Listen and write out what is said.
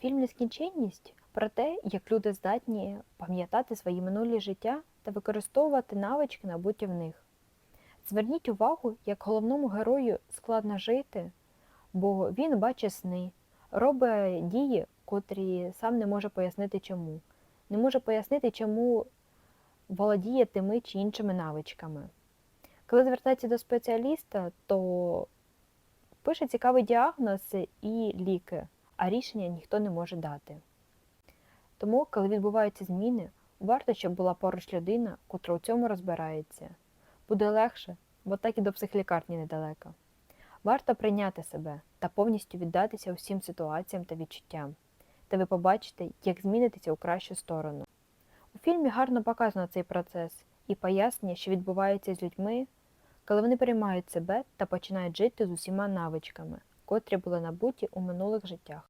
Фільм Нескінченність про те, як люди здатні пам'ятати свої минулі життя та використовувати навички, набуті в них. Зверніть увагу, як головному герою складно жити, бо він бачить сни, робить дії, котрі сам не може пояснити чому, не може пояснити, чому володіє тими чи іншими навичками. Коли звертається до спеціаліста, то пише цікавий діагноз і ліки, а рішення ніхто не може дати. Тому, коли відбуваються зміни, варто, щоб була поруч людина, котра у цьому розбирається. Буде легше, бо так і до психлікарні недалеко. Варто прийняти себе та повністю віддатися усім ситуаціям та відчуттям, та ви побачите, як змінитися у кращу сторону. У фільмі гарно показано цей процес і пояснює, що відбувається з людьми, коли вони приймають себе та починають жити з усіма навичками, котрі були набуті у минулих життях.